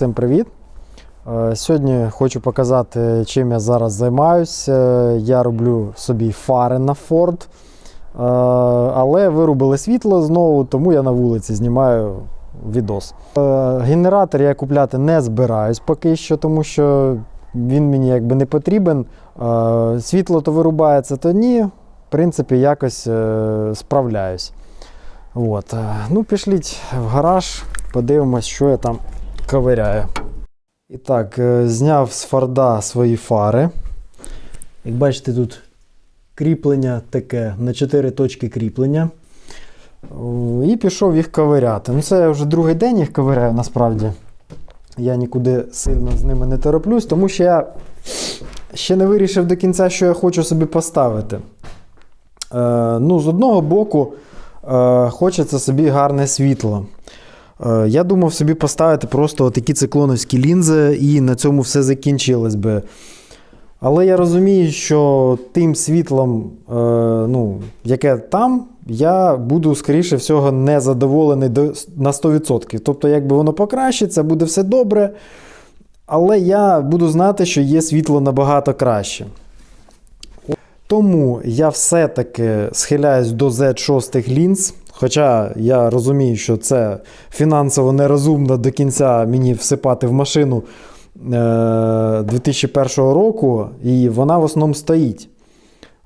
Всім привіт! Е, Сьогодні хочу показати, чим я зараз займаюся. Я роблю собі фари на Ford, Е, але вирубили світло знову, тому я на вулиці знімаю відос. Е, Генератор я купляти не збираюсь поки що, тому що він мені якби не потрібен. Світло то вирубається, то ні. В принципі, якось справляюсь. От. Ну, пішліть в гараж, подивимось, що я там ковиряю. І так, е, зняв з Форда свої фари. Як бачите, тут кріплення таке на 4 точки кріплення. І пішов їх ковиряти. Ну, це я вже другий день їх ковиряю насправді. Я нікуди сильно з ними не тороплюсь, тому що я ще не вирішив до кінця, що я хочу собі поставити. Е, ну, з одного боку, е, хочеться собі гарне світло. Е, Я думав собі поставити просто такі циклоновські лінзи, і на цьому все закінчилось би. Але я розумію, що тим світлом, е, ну, яке там, я буду, скоріше всього, не задоволений до, на 100%. Тобто, якби воно покращиться, буде все добре. Але я буду знати, що є світло набагато краще. Тому я все-таки схиляюсь до Z6 лінз. Хоча я розумію, що це фінансово нерозумно до кінця мені всипати в машину е, 2001 року, і вона в основному стоїть.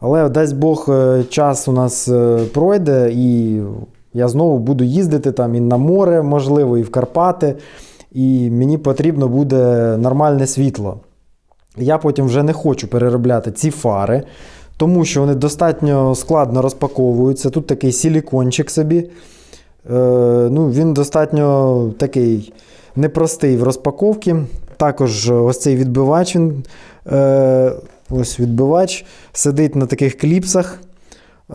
Але дасть Бог, е, час у нас е, пройде, і я знову буду їздити там і на море, можливо, і в Карпати. І мені потрібно буде нормальне світло. Я потім вже не хочу переробляти ці фари, тому що вони достатньо складно розпаковуються. Тут такий силікончик собі. Е, ну, він достатньо такий непростий в розпаковці. Також ось цей відбивач, він, е, ось відбивач сидить на таких кліпсах.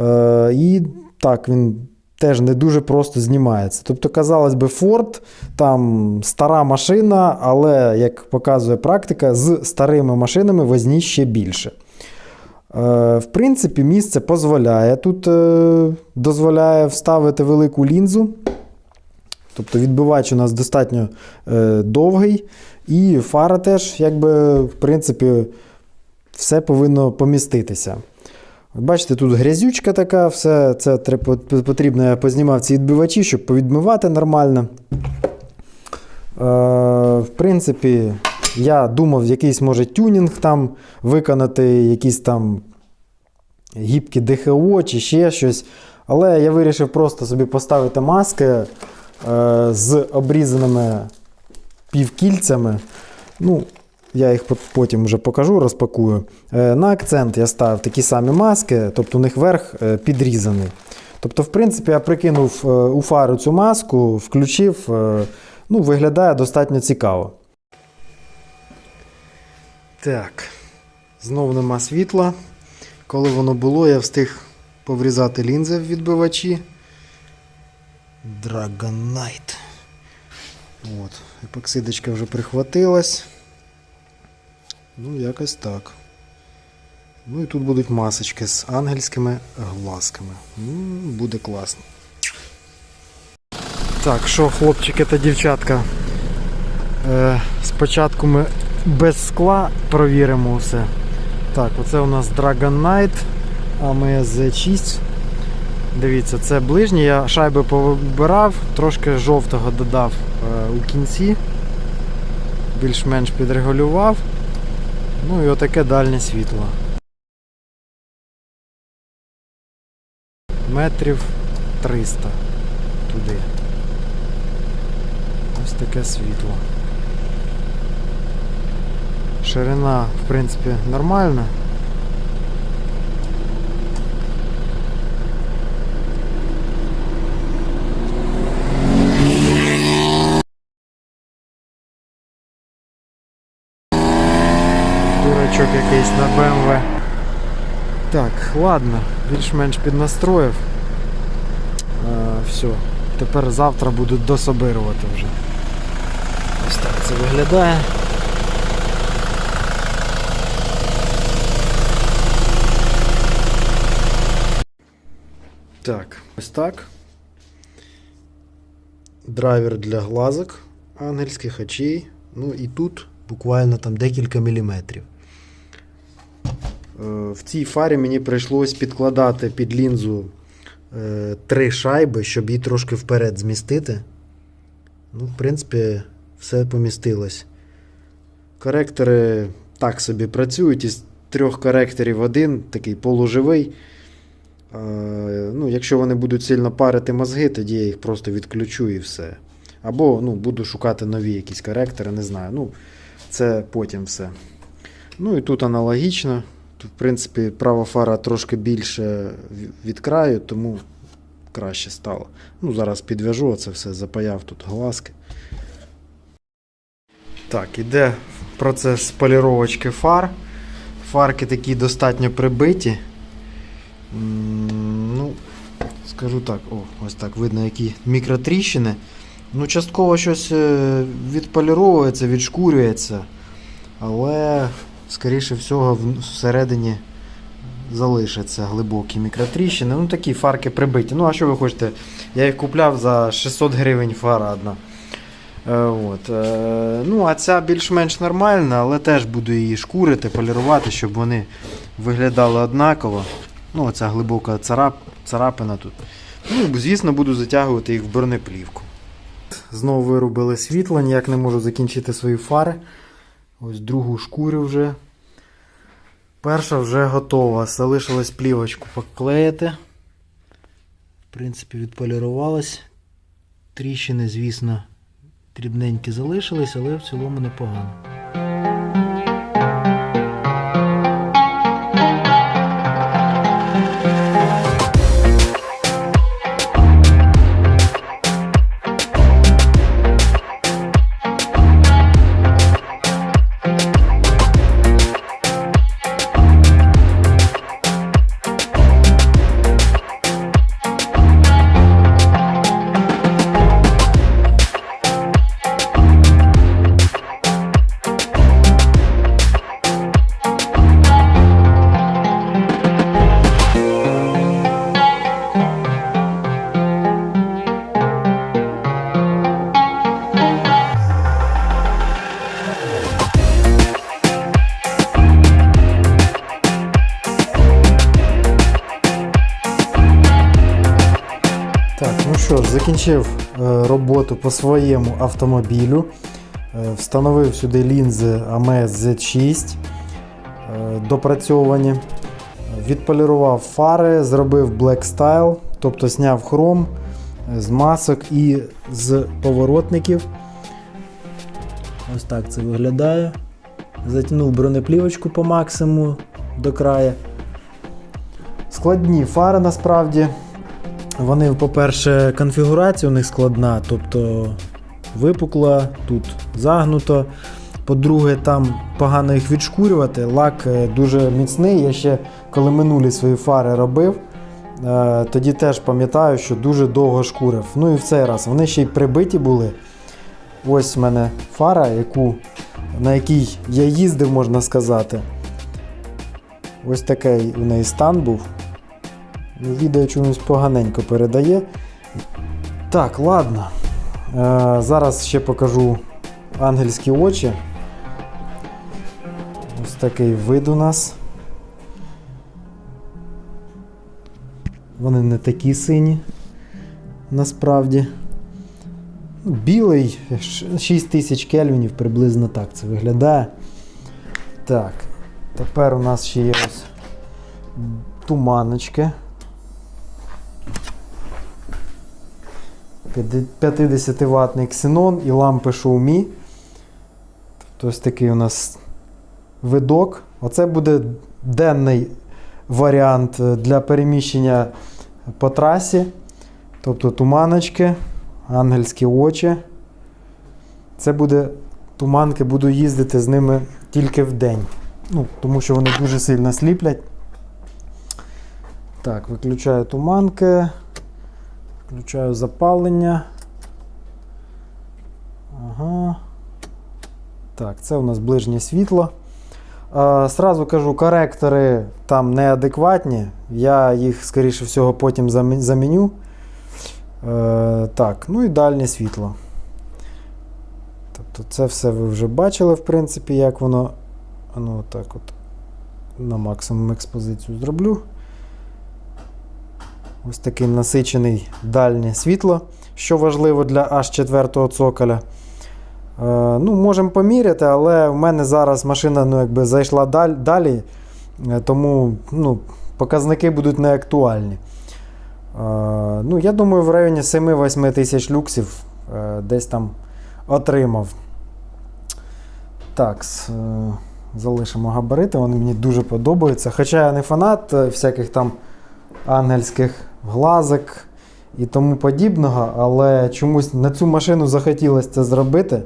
Е, і так, він теж не дуже просто знімається. Тобто, казалось би, Ford, там стара машина, але, як показує практика, з старими машинами возні ще більше. Е, В принципі, місце дозволяє. Тут е, дозволяє вставити велику лінзу. Тобто відбивач у нас достатньо е, довгий, і фара теж, якби, в принципі, все повинно поміститися. Бачите, тут грязючка така, все це потрібно, я познімав ці відбивачі, щоб повідмивати нормально. В принципі, я думав, якийсь може тюнінг там виконати, якісь там гібкі ДХО чи ще щось. Але я вирішив просто собі поставити маски е, з обрізаними півкільцями. Ну, я їх потім вже покажу, розпакую. Е, на акцент я ставив такі самі маски, тобто у них верх е, підрізаний. Тобто, в принципі, я прикинув е, у фару цю маску, включив. е, ну, виглядає достатньо цікаво. Так, знову нема світла. Коли воно було, я встиг поврізати лінзи в відбивачі. Dragonite. От, епоксидочка вже прихватилась. Ну, якось так. Ну і тут будуть масочки з ангельськими глазками. М, Буде класно. Так, що, хлопчики та дівчатка? Е, спочатку ми без скла провіримо все. Так, оце у нас Dragon Knight AMS Z6. Дивіться, це ближній. Я шайби повибирав, трошки жовтого додав е, у кінці. Більш-менш підрегулював. Ну і отаке дальнє світло. Метрів 300 туди. Ось таке світло. Ширина, в принципі, нормальна. Дурачок якийсь на BMW. Так, ладно, більш-менш піднастроїв. Е, все. Тепер завтра буду дособирувати вже. Ось так це виглядає. Так, ось так. Драйвер для глазок ангельських очей. Ну і тут буквально там декілька міліметрів. Е, В цій фарі мені прийшлось підкладати під лінзу е, три шайби, щоб її трошки вперед змістити. Ну, в принципі, все помістилось. Коректори так собі працюють. Із трьох коректорів один, такий полуживий. Ну, якщо вони будуть сильно парити мозги, тоді я їх просто відключу і все. Або ну, буду шукати нові якісь коректори, не знаю. Ну, це потім все. Ну і тут аналогічно. Тут, в принципі, права фара трошки більше від краю, тому краще стало. Ну, зараз підв'яжу це все, запаяв тут глазки. Так, іде процес поліровочки фар. Фарки такі достатньо прибиті. Ну, скажу так, о, ось так видно, які мікротріщини. Ну, частково щось е, відполіровується, відшкурюється, але, скоріше всього, всередині залишаться глибокі мікротріщини. Ну, такі фарки прибиті. Ну, а що ви хочете? Я їх купляв за 600 гривень фара одна. Е, От. е, Ну, а ця більш-менш нормальна, але теж буду її шкурити, полірувати, щоб вони виглядали однаково. Ну, оця глибока царап, царапина тут. Ну, звісно, буду затягувати їх в бронеплівку. Знову вирубили світло, ніяк не можу закінчити свої фари. Ось другу шкурю вже. Перша вже готова. Залишилось плівочку поклеїти. В принципі, відполірувалась. Тріщини, звісно, дрібненькі залишились, але в цілому непогано. Ну що ж, закінчив е, роботу по своєму автомобілю. Е, встановив сюди лінзи AMS Z6 е, допрацьовані. Відполірував фари, зробив Black Style, тобто зняв хром з масок і з поворотників. Ось так це виглядає. Затягнув бронеплівочку по максимуму до краю. Складні фари насправді. Вони, по-перше, конфігурація у них складна, тобто випукла, тут загнуто. По-друге, там погано їх відшкурювати. Лак е, дуже міцний. Я ще коли минулі свої фари робив, е, тоді теж пам'ятаю, що дуже довго шкурив. Ну і в цей раз вони ще й прибиті були. Ось в мене фара, яку, на якій я їздив, можна сказати. Ось такий у неї стан був. Відео чомусь поганенько передає. Так, ладно. Е, зараз ще покажу ангельські очі. Ось такий вид у нас. Вони не такі сині. Насправді. Ну, Білий, 6000 кельвінів, приблизно так це виглядає. Так, тепер у нас ще є ось туманочки. 50-ваттний ксенон і лампи Xiaomi. Тобто ось такий у нас видок. Оце буде денний варіант е, для переміщення по трасі. Тобто туманочки, ангельські очі. Це буде туманки, буду їздити з ними тільки в день. Ну, тому що вони дуже сильно сліплять. Так, виключаю туманки. Включаю запалення. Ага. Так, це у нас ближнє світло. Е, Сразу кажу, коректори там неадекватні. Я їх, скоріше всього, потім замі- заміню. Е, Так, ну і дальнє світло. Тобто це все ви вже бачили, в принципі, як воно. Ну, так от на максимум експозицію зроблю. Ось такий насичений дальнє світло, що важливо для аж 4 цоколя. Е, ну, можемо поміряти, але в мене зараз машина ну, якби зайшла далі, е, тому ну, показники будуть неактуальні. Е, ну, я думаю, в районі 7-8 тисяч люксів десь там отримав. Так, залишимо габарити, вони мені дуже подобаються. Хоча я не фанат всяких там ангельських глазок і тому подібного, але чомусь на цю машину захотілося це зробити.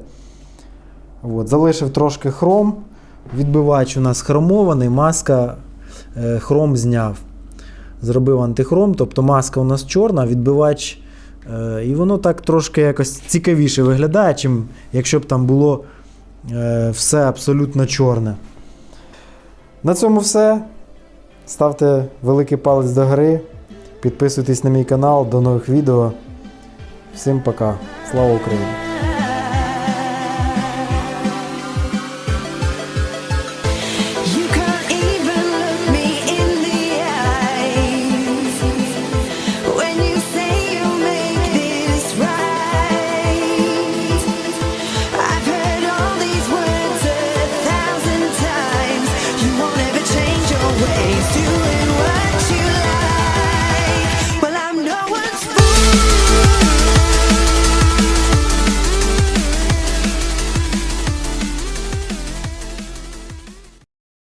От, залишив трошки хром. Відбивач у нас хромований, маска е, хром зняв. Зробив антихром, тобто маска у нас чорна, відбивач. Е, і воно так трошки якось цікавіше виглядає, чим якщо б там було е, все абсолютно чорне. На цьому все. Ставте великий палець до гори. Підписуйтесь на мій канал. До нових відео. Всім пока. Слава Україні!